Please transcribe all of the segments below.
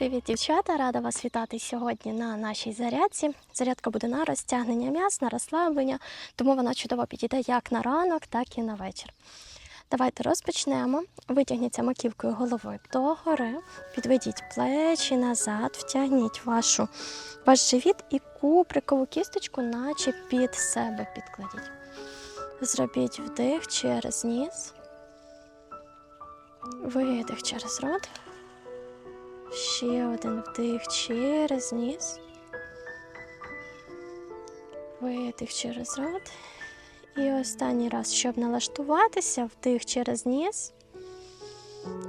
Привіт, дівчата! Рада вас вітати сьогодні на нашій зарядці. Зарядка буде на розтягнення м'яс, на розслаблення, тому вона чудово підійде як на ранок, так і на вечір. Давайте розпочнемо. Витягніться маківкою головою догори, підведіть плечі назад, втягніть вашу, ваш живіт і куприкову кісточку, наче під себе підкладіть. Зробіть вдих через ніс, видих через рот. Ще один вдих через ніс. Видих через рот. І останній раз, щоб налаштуватися, вдих через ніс.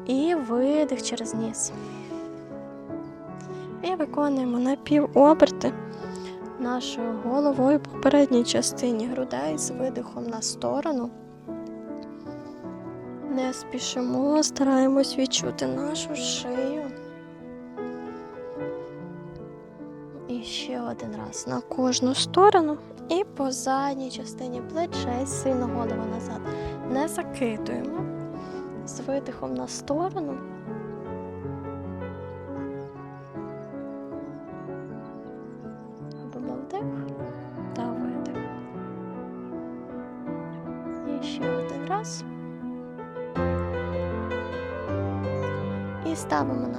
І видих через ніс. І виконуємо напівоберти нашою головою по передній частині грудей з видихом на сторону. Не спішимо, стараємось відчути нашу шию. І ще один раз на кожну сторону. І по задній частині плечей сильно голову назад. Не закидуємо. З видихом на сторону.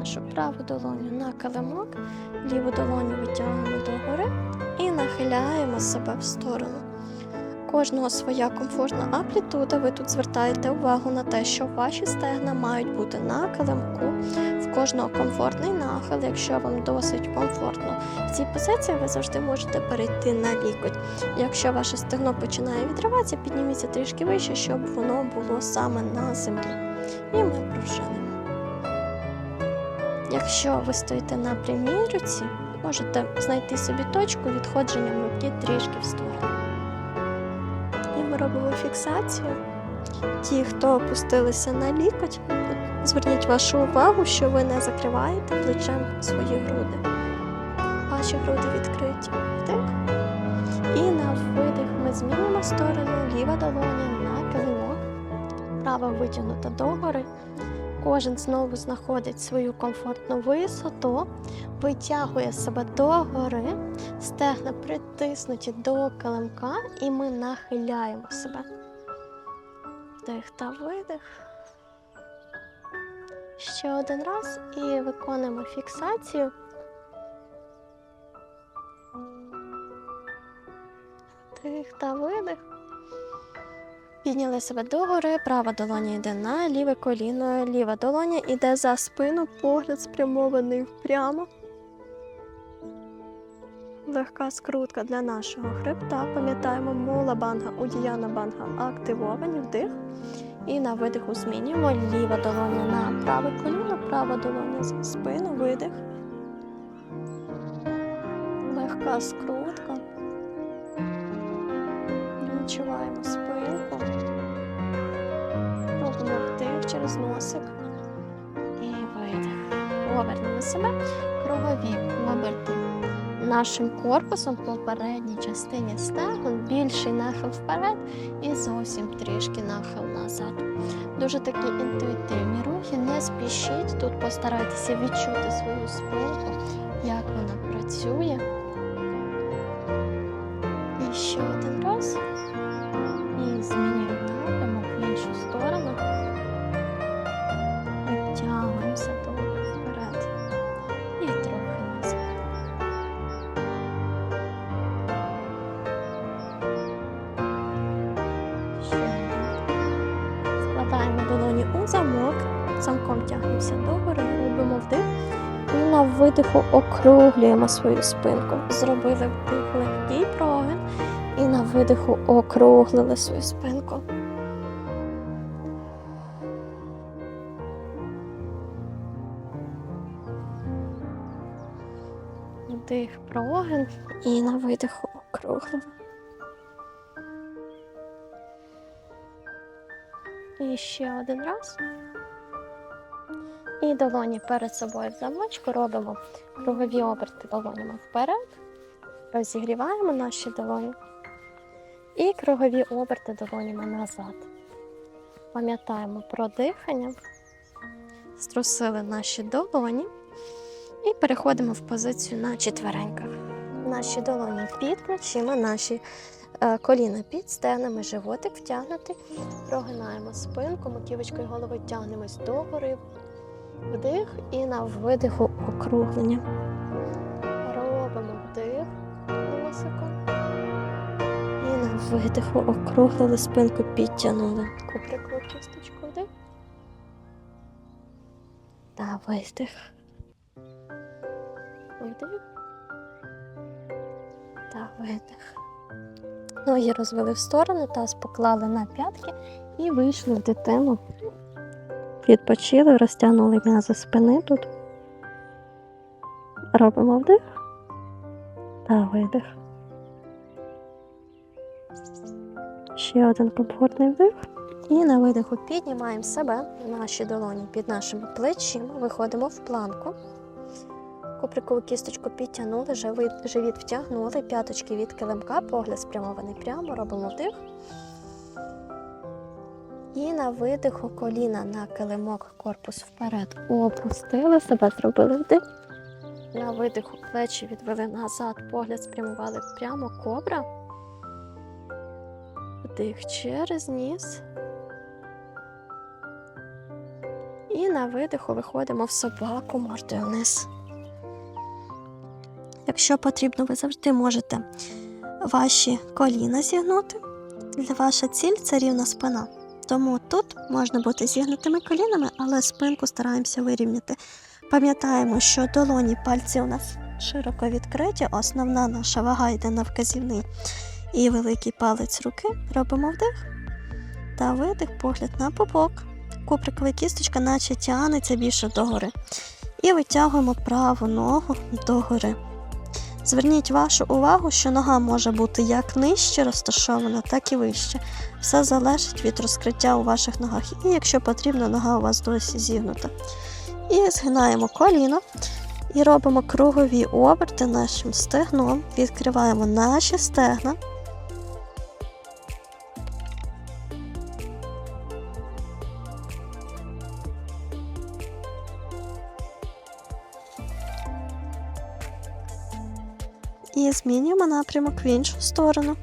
Нашу праву долоню на килимок, ліву долоню витягуємо догори і нахиляємо себе в сторону. Кожного своя комфортна амплітуда. Ви тут звертаєте увагу на те, що ваші стегна мають бути на килимку, в кожного комфортний нахил, якщо вам досить комфортно. В цій позиції ви завжди можете перейти на лікоть. Якщо ваше стегно починає відриватися, підніміться трішки вище, щоб воно було саме на землі. І ми пружинимо. Якщо ви стоїте на прямій руці, можете знайти собі точку відходженням руки трішки в сторону. І ми робимо фіксацію. Ті, хто опустилися на лікоть, зверніть вашу увагу, що ви не закриваєте плечем свої груди. Ваші груди відкриті. Вдих. І на видих ми змінюємо сторону, ліва долоня на килимок, права витягнута догори. Кожен знову знаходить свою комфортну висоту, витягує себе догори, стегна притиснуті до килимка, і ми нахиляємо себе. Вдих та видих. Ще один раз і виконуємо фіксацію. Вдих та видих. Підняли себе догори, права долоня йде на ліве коліно, ліва долоня йде за спину, погляд спрямований впрямо. Легка скрутка для нашого хребта. Пам'ятаємо, мула банга, удіяна банга активовані, вдих. І на видиху змінюємо ліва долоня на праве коліно, права долоня за спину, видих. Легка скрутка. Відчуваємо спинку. Через носик. І видих. Повернемо себе. Кругові оберти нашим корпусом по передній частині стегон, більший нахил вперед і зовсім трішки нахил назад. Дуже такі інтуїтивні рухи, не спішіть. Тут постарайтеся відчути свою спинку, як вона працює. І ще один раз. Видиху округлюємо свою спинку. Зробили вдих легкий прогин. І на видиху округлили свою спинку. Вдих прогин і на видиху округлили. І ще один раз. І долоні перед собою в замочку робимо кругові оберти долонями вперед. Розігріваємо наші долоні. І кругові оберти долонями назад. Пам'ятаємо про дихання. Струсили наші долоні. І переходимо в позицію на четвереньках. Наші долоні під плечима, наші е, коліна під стегнами, животик втягнутий. Прогинаємо спинку, маківочкою голови тягнемось догори. Вдих і на видиху округлення. Робимо вдих носиком. І на видиху округлили спинку, підтягнули. Куприкову кісточку вдих. Та видих. Вдих. Та видих. Ноги розвели в сторони, таз поклали на п'ятки і вийшли в дитину. Відпочили, розтягнули м'язи спини тут. Робимо вдих та видих. Ще один комфортний вдих. І на видиху піднімаємо себе, наші долоні під нашими плечима, виходимо в планку. Куприкову кісточку підтягнули, живіт, втягнули, п'яточки від килимка, погляд спрямований прямо, робимо вдих. І на видиху коліна на килимок, корпус вперед. Опустили себе, зробили вдих. На видиху плечі відвели назад, погляд спрямували прямо кобра. Вдих через ніс. І на видиху виходимо в собаку мордою вниз. Якщо потрібно, ви завжди можете ваші коліна зігнути. Для ваша ціль це рівна спина. Тому тут можна бути зігнутими колінами, але спинку стараємося вирівняти. Пам'ятаємо, що долоні пальці у нас широко відкриті, основна наша вага йде на вказівний і великий палець руки. Робимо вдих та видих, погляд на попок. Куприкова кісточка, наче тягнеться більше догори. І витягуємо праву ногу догори. Зверніть вашу увагу, що нога може бути як нижче розташована, так і вище. Все залежить від розкриття у ваших ногах. І якщо потрібно, нога у вас досі зігнута. І згинаємо коліно і робимо кругові оберти нашим стегном. Відкриваємо наші стегна. Змінюємо напрямок в іншу сторону.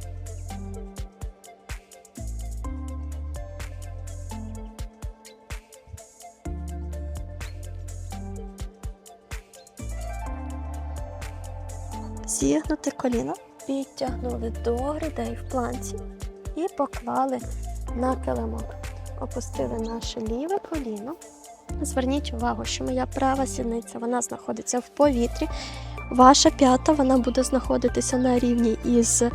Зігнути коліно, підтягнули до грудей в планці і поклали на килимок. Опустили наше ліве коліно. Зверніть увагу, що моя права сідниця вона знаходиться в повітрі. Ваша п'ята вона буде знаходитися на рівні із е,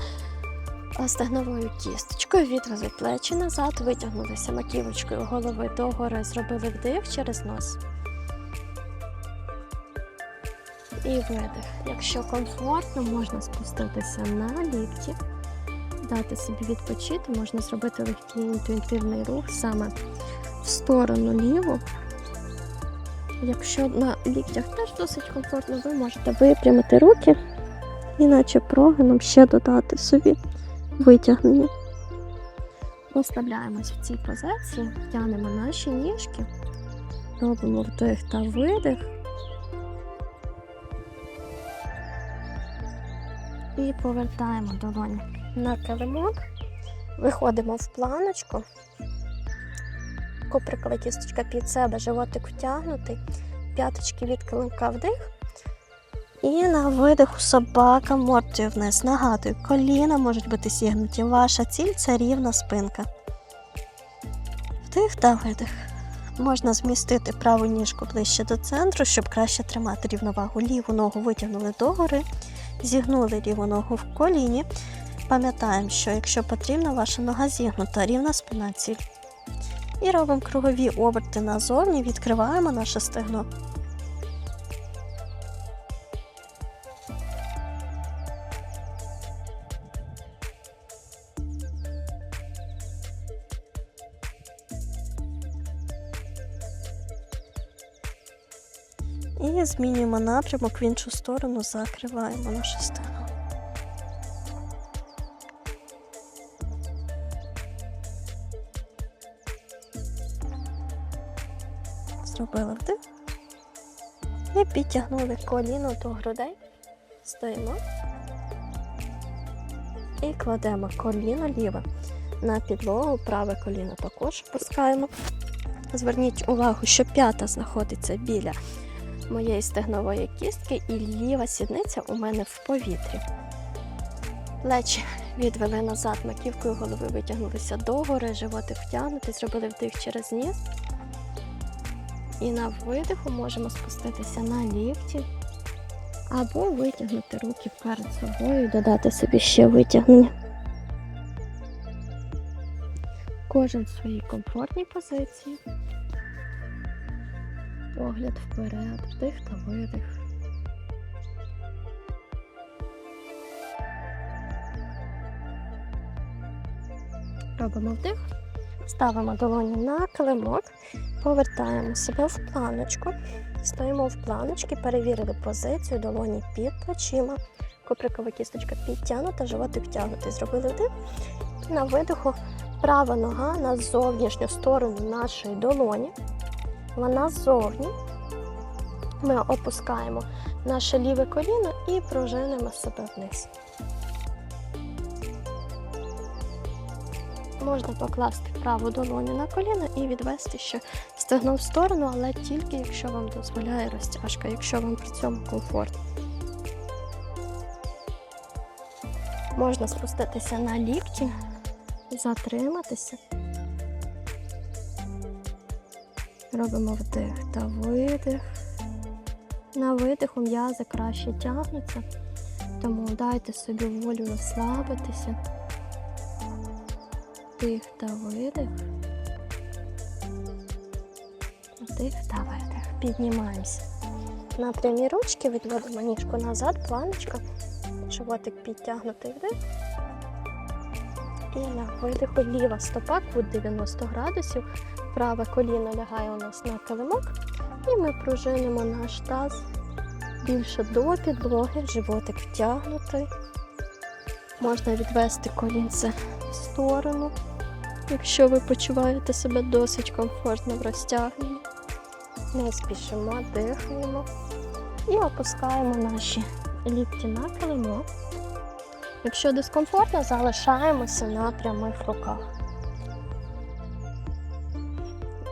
стегновою кісточкою. Відвели плечі назад, витягнулися маківочкою голови догори, зробили вдих через нос. І видих. Якщо комфортно, можна спуститися на лікті, дати собі відпочити, можна зробити легкий інтуїтивний рух саме в сторону ліву. Якщо на ліктях теж досить комфортно, ви можете випрямити руки, іначе прогином ще додати собі витягнення. Розслабляємось в цій позиції, тягнемо наші ніжки, робимо вдих та видих. І повертаємо долоні на килимок, виходимо в планочку. Куприкова кісточка під себе, животик втягнутий, п'яточки від килимка вдих. І на видиху собака мордою вниз. Нагадую, коліна можуть бути сігнуті. Ваша ціль це рівна спинка. Вдих та видих. Можна змістити праву ніжку ближче до центру, щоб краще тримати рівновагу. Ліву ногу витягнули догори, зігнули ліву ногу в коліні. Пам'ятаємо, що якщо потрібно, ваша нога зігнута, рівна спина ціль. І робимо кругові оберти назовні, відкриваємо наше стегно. І змінюємо напрямок в іншу сторону, закриваємо наше стегно. Зробили вдих І підтягнули коліно до грудей. Стоїмо. І кладемо коліно ліве на підлогу, праве коліно також опускаємо. Зверніть увагу, що п'ята знаходиться біля моєї стегнової кістки, і ліва сідниця у мене в повітрі. Плечі відвели назад, маківкою голови витягнулися догори, животик втягнутий, зробили вдих через ніс. І на видиху можемо спуститися на лікті або витягнути руки перед собою, і додати собі ще витягнення. Кожен в своїй комфортній позиції. Погляд вперед, вдих та видих. Робимо вдих, ставимо долоні на килимок, повертаємо себе в планочку, стоїмо в планочці, перевірили позицію, долоні під плечима, куприкова кісточка підтягнута, животик втягнутий. Зробили вдих. На видиху права нога на зовнішню сторону нашої долоні. Вона ззовні. Ми опускаємо наше ліве коліно і пружинимо себе вниз. Можна покласти праву долоню на коліно і відвести ще стегно в сторону, але тільки якщо вам дозволяє розтяжка, якщо вам при цьому комфортно. Можна спуститися на лікті, затриматися. Робимо вдих та видих. На видиху м'язи краще тягнуться, тому дайте собі волю розслабитися. Вдих та видих. Вдих та видих. Піднімаємося. На прямі ручки відводимо ніжку назад, планочка. Животик підтягнутий вдих. І на видиху ліва стопа кут 90 градусів. Праве коліно лягає у нас на килимок. І ми пружинимо наш таз більше до підлоги, животик втягнутий. Можна відвести колінце в сторону, якщо ви почуваєте себе досить комфортно в розтягненні. Не спішимо, дихаємо і опускаємо наші лікті на килимок. Якщо дискомфортно, залишаємося на прямих руках.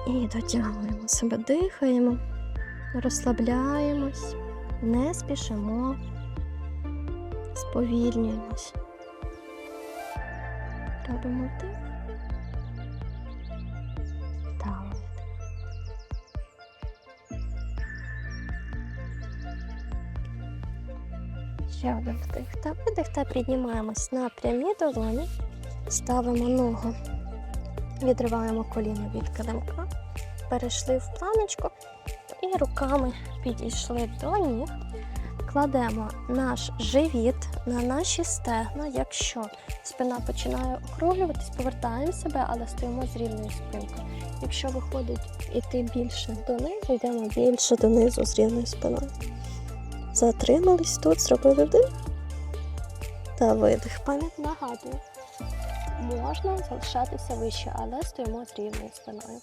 І дотягуємо себе, дихаємо, розслабляємось, не спішимо, сповільнюємось. Робимо видих. Ще один вдих. Та видих та піднімаємось на прямі долоні, ставимо ногу, відриваємо коліно від килимка, перейшли в планочку і руками підійшли до ніг. Кладемо наш живіт на наші стегна. Якщо спина починає округлюватись, повертаємо себе, але стоїмо з рівною спинкою. Якщо виходить іти більше донизу, йдемо більше донизу з рівною спиною. Затримались тут, зробили вдих та видих. Пам'ять нагадую, можна залишатися вище, але стоїмо з рівною спиною.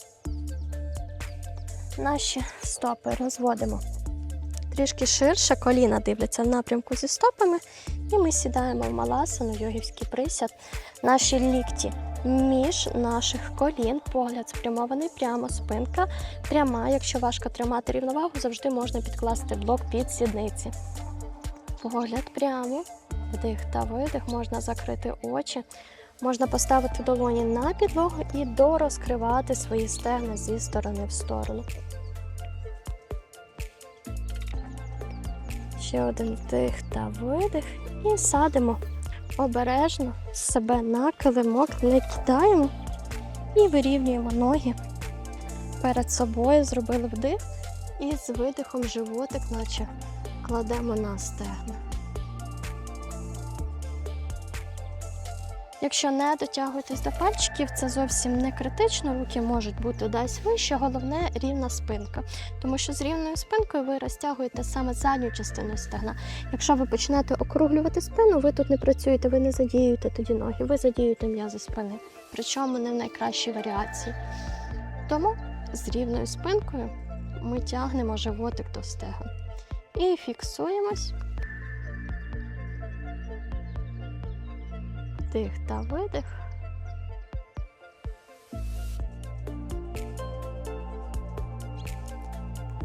Наші стопи розводимо трішки ширше, коліна дивляться в напрямку зі стопами, і ми сідаємо в маласану, йогівський присяд. Наші лікті між наших колін, погляд спрямований прямо, спинка пряма. Якщо важко тримати рівновагу, завжди можна підкласти блок під сідниці. Погляд прямо, вдих та видих, можна закрити очі. Можна поставити долоні на підлогу і дорозкривати свої стегна зі сторони в сторону. Ще один вдих та видих. І садимо обережно себе на килимок, не кидаємо і вирівнюємо ноги перед собою, зробили вдих і з видихом животик, наче кладемо на стегна. Якщо не дотягуєтесь до пальчиків, це зовсім не критично, руки можуть бути десь вище, головне рівна спинка. Тому що з рівною спинкою ви розтягуєте саме задню частину стегна. Якщо ви почнете округлювати спину, ви тут не працюєте, ви не задіюєте тоді ноги, ви задіюєте м'язи спини. Причому не в найкращій варіації. Тому з рівною спинкою ми тягнемо животик до стегон. І фіксуємось. Вдих та видих.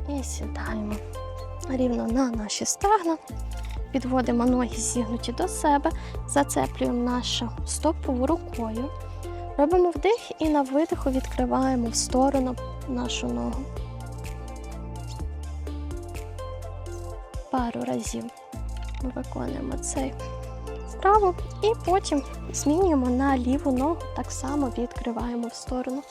І сідаємо рівно на наші стегна. Підводимо ноги зігнуті до себе, зацеплюємо нашу стопу рукою. Робимо вдих і на видиху відкриваємо в сторону нашу ногу. Пару разів виконуємо цей вправу і потім змінюємо на ліву ногу, так само відкриваємо в сторону.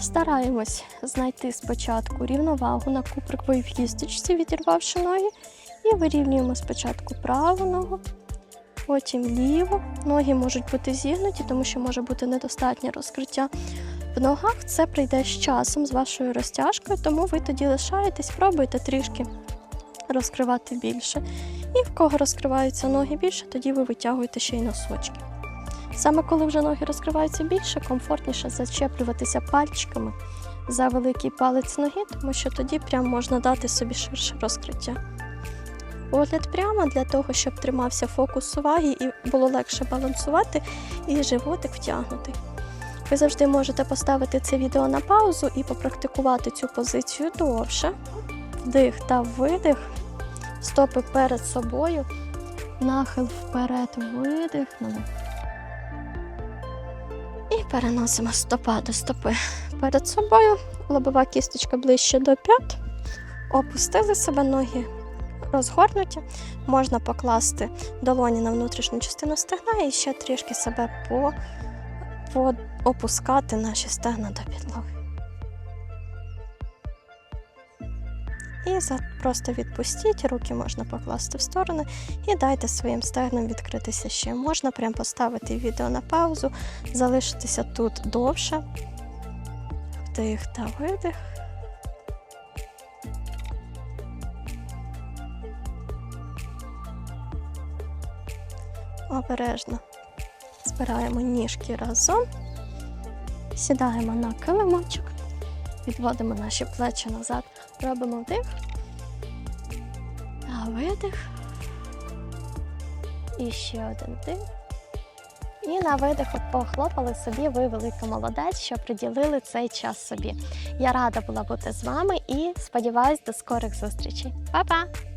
Стараємось знайти спочатку рівновагу на куприковій кісточці, відірвавши ноги, і вирівнюємо спочатку праву ногу, потім ліву. Ноги можуть бути зігнуті, тому що може бути недостатнє розкриття в ногах. Це прийде з часом, з вашою розтяжкою, тому ви тоді лишаєтесь, пробуйте трішки розкривати більше. І в кого розкриваються ноги більше, тоді ви витягуєте ще й носочки. Саме коли вже ноги розкриваються більше, комфортніше зачеплюватися пальчиками за великий палець ноги, тому що тоді прям можна дати собі ширше розкриття. Погляд прямо для того, щоб тримався фокус уваги і було легше балансувати, і животик втягнутий. Ви завжди можете поставити це відео на паузу і попрактикувати цю позицію довше. Вдих та видих, стопи перед собою, нахил вперед, видихнули. І переносимо стопа до стопи перед собою, лобова кісточка ближче до п'ят. Опустили себе ноги розгорнуті. Можна покласти долоні на внутрішню частину стегна і ще трішки себе по, по опускати наші стегна до підлоги. І просто відпустіть, руки можна покласти в сторони і дайте своїм стегнам відкритися ще. Можна прям поставити відео на паузу, залишитися тут довше. Вдих та видих. Обережно збираємо ніжки разом, сідаємо на килимочок, відводимо наші плечі назад, робимо вдих та видих. І ще один вдих. І на видиху похлопали собі. Ви велика молодець, що приділили цей час собі. Я рада була бути з вами і сподіваюсь до скорих зустрічей. Па-па!